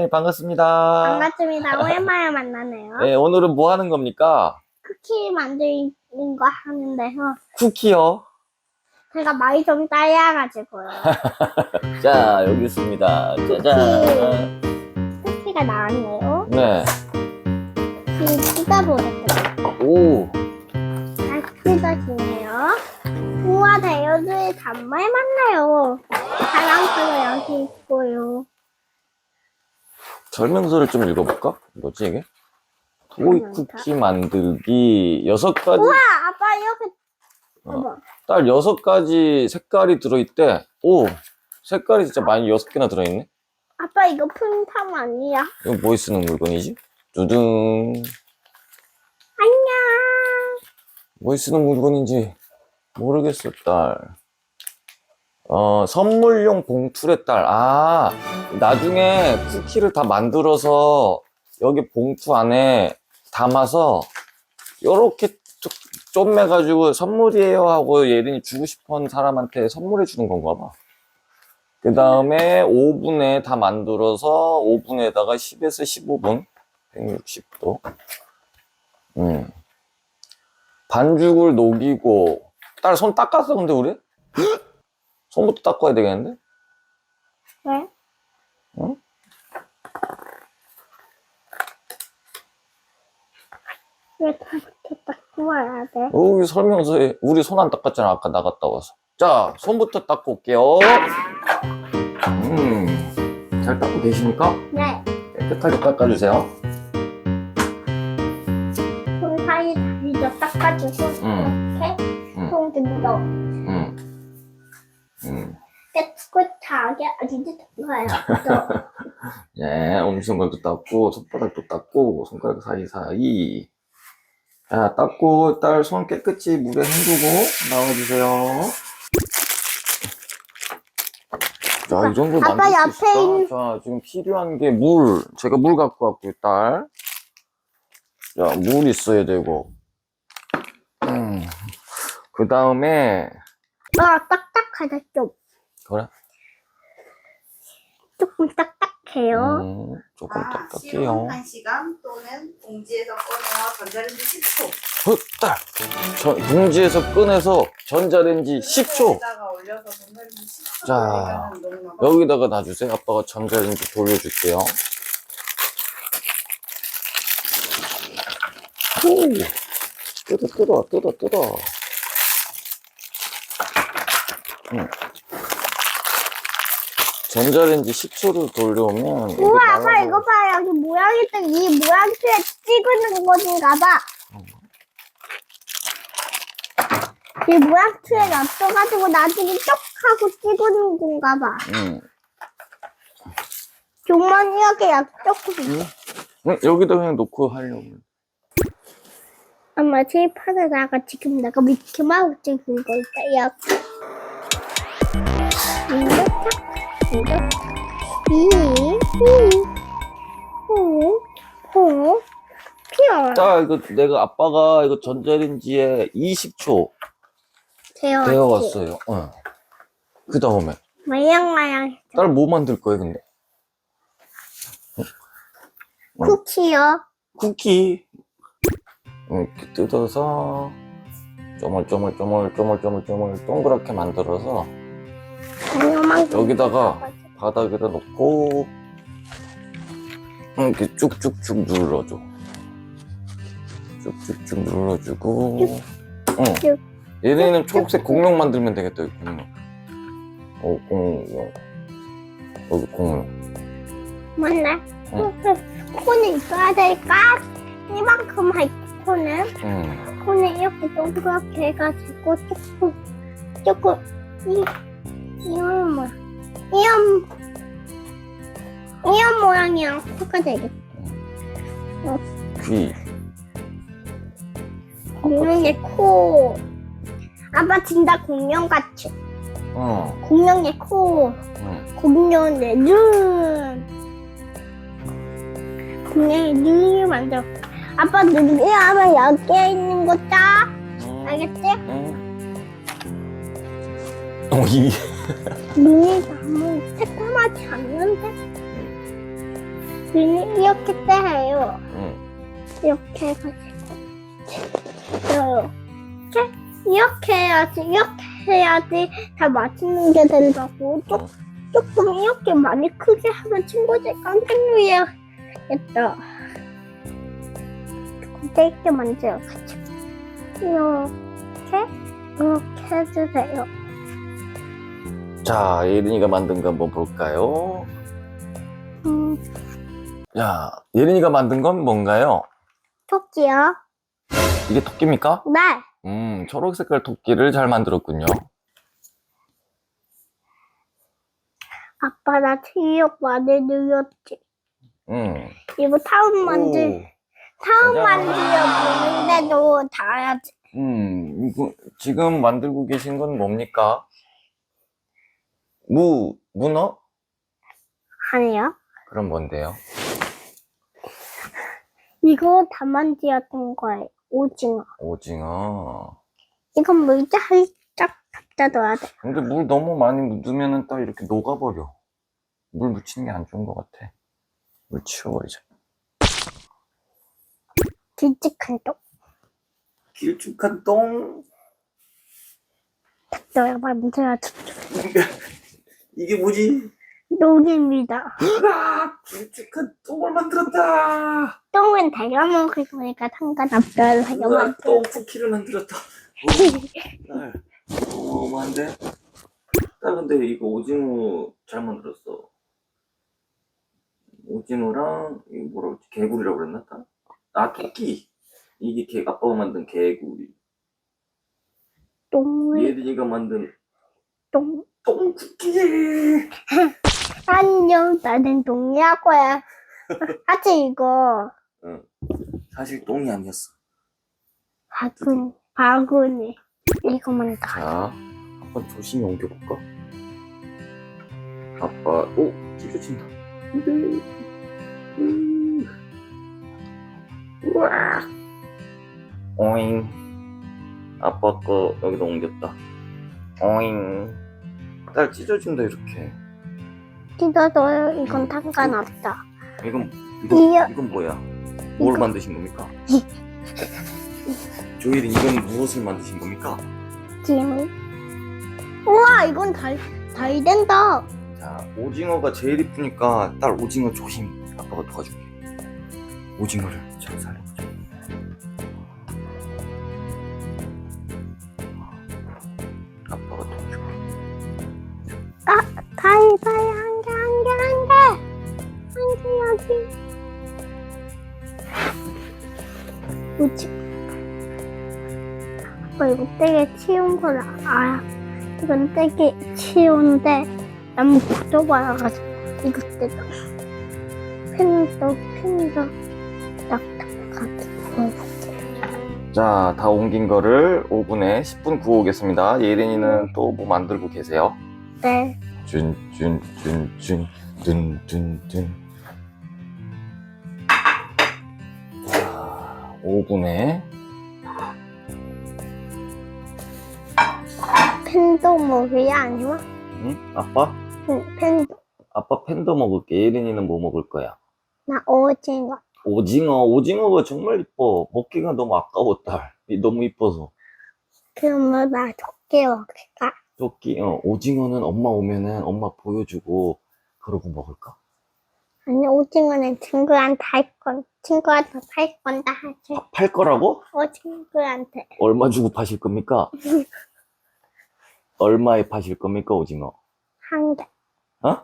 네, 반갑습니다. 반갑습니다. 오랜만에 만나네요. 네, 오늘은 뭐 하는 겁니까? 쿠키 만드는 거 하는데요. 쿠키요. 제가 많이 좀 따야가지고요. 자, 여기 있습니다. 짜잔. 쿠키가 나왔네요. 네. 지금 뜯어보겠습니다. 오, 잘 뜯어지네요. 우와, 대여주에 정말 많네요. 사랑스러워 여기 있고요. 설명서를 좀 읽어볼까? 뭐지, 이게? 설명서? 쿠키 만들기 여섯 가지, 우와, 아빠 이렇게. 어. 딸 여섯 가지 색깔이 들어있대. 오, 색깔이 진짜 많이 여섯 개나 들어있네? 아빠 이거 푼탐 아니야? 이거 뭐에 쓰는 물건이지? 두둥. 안녕. 뭐에 쓰는 물건인지 모르겠어, 딸. 어, 선물용 봉투래, 딸. 아, 나중에 쿠키를 다 만들어서 여기 봉투 안에 담아서 요렇게 쪼매가지고 선물이에요 하고 예린이 주고 싶은 사람한테 선물해 주는 건가 봐. 그 다음에 오븐에 다 만들어서 오븐에다가 10에서 15분, 160도. 음. 반죽을 녹이고 딸 손 닦았어 근데 우리? 손부터 닦아야 되겠는데? 왜? 응? 왜 다부터 닦고 와야 돼? 여기 설명서에 우리 손 안 닦았잖아 아까 나갔다 와서 자 손부터 닦고 올게요 음잘 닦고 계십니까? 네. 깨끗하게 닦아주세요 손 사이 다리 좀 닦아주고 음. 이렇게 음. 손 들어 음. 음. 깨끗하게 아주 좋아요. 예, 엄지손가락도 닦고 손바닥도 닦고 손가락 사이사이. 자 닦고 딸 손 깨끗이 물에 헹구고 나와주세요. 자 이 정도 아빠 만들 수 옆에? 있는- 자 지금 필요한 게 물. 제가 물 갖고 왔고요 딸. 자, 물 있어야 되고. 음. 그 다음에 아 딱딱하다 좀 그래? 조금 딱딱해요. 음, 조금 아, 딱딱해요 시험 1시간 또는 봉지에서 꺼내어 전자레인지 10초. 어, 딸! 저, 봉지에서 꺼내서 전자레인지 10초! 에다가 올려서 전자레인지 10초. 자. 여기다가 놔주세요. 아빠가 전자레인지 돌려줄게요. 오! 뜯어, 뜯어, 뜯어, 뜯어. 응. 전자레인지 10초를 돌려오면 이게 우와 아빠 말라서- 이거 봐 여기 모양이 이 모양표에 찍는 것인가 봐. 이 모양표에 놔둬가지고 나중에 쪽 하고 찍는 건가 봐. 응. 종만 이렇게 약쪽고 응, 여기다 그냥 놓고 하려고. 엄마 칠판에다가 지금 내가 미키마우스 찍은 거 있다. 이렇게. 이거 탁, 자, 이거 내가 아빠가 이거 전자레인지에 20초 되어 데워왔어요. 어. 그 다음에 마양마양 딸뭐 만들 거예요, 근데? 어. 쿠키요. 쿠키. 이렇게 뜯어서 쪼물쪼물쪼물쪼물쪼물쪼물 동그랗게 만들어서 여기다가 바닥에다 놓고 이렇게 쭉쭉쭉 눌러줘. 쭉쭉쭉 눌러주고. 응. 쭉. 얘네는 초록색 공룡 만들면 되겠다, 여기 공룡. 어, 공룡. 여기 공룡. 맞네. 응. 코는 있어야 될까? 이만큼 할 코는 응. 코는 이렇게 동그랗게 해가지고 조금 조금 이 이런 모 이런 이런 모양이랑 코가 되겠다. 귀. 공룡 의 코. 아빠 진짜 공룡 같이. 어. 공룡 의 코. 응. 공룡 의 눈. 공룡 의 눈을 만들어. 아빠 눈이 하면 여기에 있는 거 짜. 응. 알겠지? 응. 어, 이. 눈이 너무 새까맣지 않는데? 얘는 이렇게 떼요. 응. 이렇게 해가지고. 이렇게, 이렇게 해야지, 이렇게 해야지 다 맛있는 게 된다고. 조, 조금 이렇게 많이 크게 하면 친구들 깜짝 놀라겠다. 근데 이렇게 만들어가지고. 이렇게, 이렇게 해주세요. 자, 예린이가 만든 거 한번 볼까요? 음, 야, 예린이가 만든 건 뭔가요? 토끼요? 이게 토끼입니까? 네. 음, 초록 색깔 토끼를 잘 만들었군요. 아빠 나 체육 많이 늘렸지. 음. 이거 타운 만들, 타운. 만들려 보는데도 다 해야지. 음, 이거 지금 만들고 계신 건 뭡니까? 무, 문어? 아니요. 그럼 뭔데요? 이거 다 만들었던 거예요. 오징어. 오징어. 이건 물자 살짝 갖다 둬야 돼. 근데 물 너무 많이 묻으면은 딱 이렇게 녹아버려. 물 묻히는 게 안 좋은 것 같아. 물 치워버리자. 길쭉한 똑. 길쭉한 똥. 너가 만들어줘. 이게 뭐지? 똥입니다. 으아! 길쭉한 똥을 만들었다! 똥은 내가 먹을 거니까 상관없어요. 으아, 만들어. 똥 쿠키를 만들었다. 딸, 어마어마한데? 딸, 근데 이거 오징어 잘 만들었어. 오징어랑, 이거 뭐라 그랬지? 개구리라고 그랬나? 딸? 아, 토끼! 이게 개, 아빠가 만든 개구리. 똥을, 예린이가 만든 똥. 똥 쿠키! 안녕, 나는 해. 하지, 이거. 사실 똥이 아니었어. 바구니, 바구니. 이거만 다. 자, 한번 조심히 옮겨볼까? 아빠, 오! 찢어진다. 안 돼. 음. 우와! 오잉. 아빠 거 여기다 옮겼다. 오잉. 딸 찢어진다, 이렇게. 뜯어줘요. 이건 상관없다. 이건, 이요. 이건, 이건 뭐야? 뭘 이거. 만드신 겁니까? 조일이 이건 무엇을 만드신 겁니까? 김. 우와, 이건 잘, 잘 된다. 자, 오징어가 제일 이쁘니까 딸 오징어 조심. 아빠가 도와줄게. 오징어를 잘 살려 가위바위 한 개, 한 개, 한 개. 한 개야지. 뭐지? 아빠 이거 되게 치운 걸 알아. 이건 되게 치운데 너무 굳어버려가지고 이거 펜도 딱딱하게 구워볼게. 자, 다 옮긴 거를 오븐에 10분 구워 오겠습니다. 예린이는 또 뭐 만들고 계세요? 네. 준, 준, 준, 준, 둔, 둔, 둔. 자, 오븐에 펜도 먹어야 아니면 응? 아빠? 응, 펜도. 아빠 팬더 먹을게. 예린이는 뭐 먹을 거야? 나 오징어. 오징어, 오징어가 정말 이뻐. 먹기가 너무 아까워, 딸. 이- 너무 이뻐서. 그러면 나 토끼 먹을까? 토끼, 어, 오징어는 엄마 오면은 엄마 보여주고, 그러고 먹을까? 아니 오징어는 친구한테 할 건, 친구한테 팔 건다 하지. 아, 팔 거라고? 어 친구한테 얼마 주고 파실 겁니까? 얼마에 파실 겁니까, 오징어? 한 개. 어?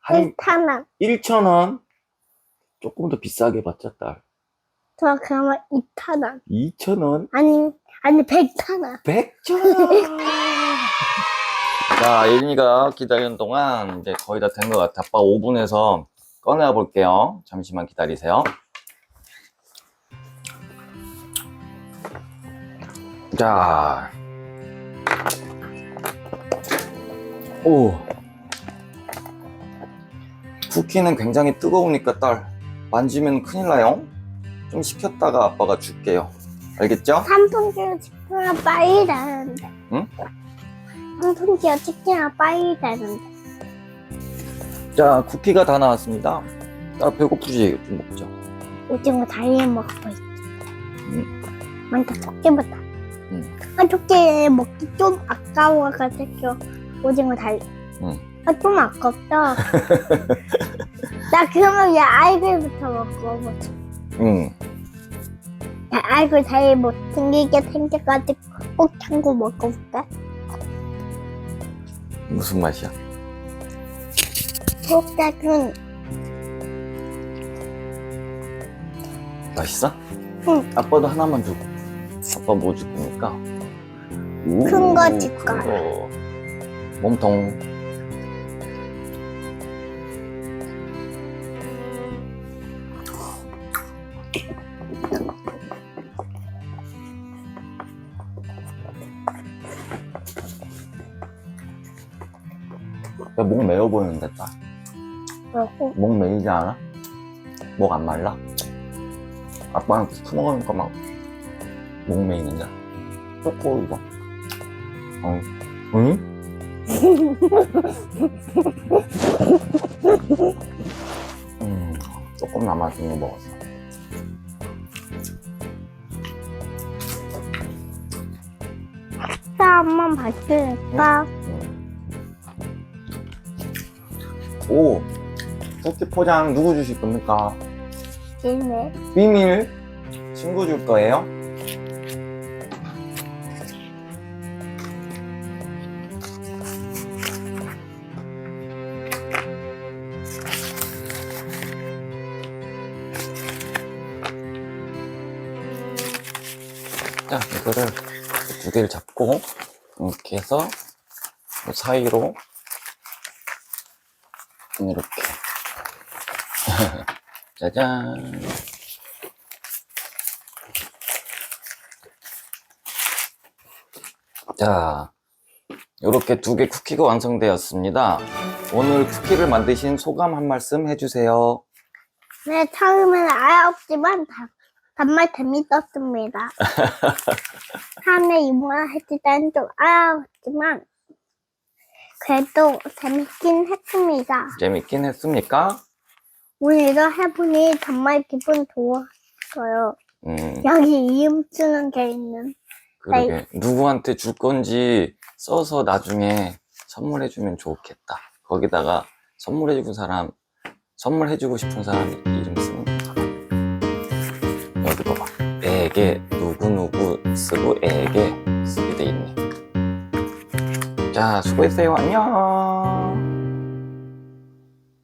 한, 1탄원. 1,000원? 조금 더 비싸게 받자, 딸. 저 그러면 2탄원. 2,000원? 아니 아니 100탄원. 100점! 자, 예린이가 기다리는 동안 이제 거의 다 된 것 같아. 아빠 오븐에서 꺼내와 볼게요. 잠시만 기다리세요. 자. 오. 쿠키는 굉장히 뜨거우니까 딸, 만지면 큰일 나요. 좀 식혔다가 아빠가 줄게요. 알겠죠? 선풍기로 찍으면 빨리 되는데. 응? 선풍기로 찍으면 빨리 되는데. 자, 쿠키가 다 나왔습니다. 나 배고프지? 좀 먹자. 오징어 다리 먹고 있지. 먼저 토끼부터. 응. 아, 토끼 먹기 좀 아까워가지고 오징어 다리. 응. 아, 좀 아깝다. 나 그러면 얘 알글부터 먹어보자. 응. 야, 알글 다리 못 생기게 생겨가지고 꼭 참고 먹어볼까? 무슨 맛이야? 초록색은 맛있어? 응. 아빠도 하나만 주고. 아빠 뭐 줄 겁니까? 큰거 오, 줄까? 큰 거. 몸통. 목 메어 보이는데, 딱. 그렇고 목 메이지 않아? 목 안 말라? 아빠는 술 먹으니까 막, 목 메이는데. 쪼꼬, 이거. 어. 응? 음, 조금 남아준 거 먹었어. 자 한번 봤으니까 오! 쿠키 포장 누구 주실 겁니까? 질매 비밀? 친구 줄 거예요? 자, 이거를 두 개를 잡고 이렇게 해서 이 사이로 이렇게 짜잔 자, 이렇게 두 개 쿠키가 완성되었습니다. 오늘 쿠키를 만드신 소감 한 말씀 해주세요. 네 처음에는 아였지만 다, 정말 재밌었습니다 다음에 이모가 했을 때는 좀 아였지만 그래도 재밌긴 했습니다 재밌긴 했습니까? 오늘도 해보니 정말 기분 좋았어요 음, 여기 이름 쓰는 게 있는 그러게. 누구한테 줄 건지 써서 나중에 선물해주면 좋겠다. 거기다가 선물해주고 사람, 선물해주고 싶은 사람 이름 쓰면 좋다. 여기 봐봐. 에게, 누구누구 쓰고 에게. 자, 수고했어요. 안녕.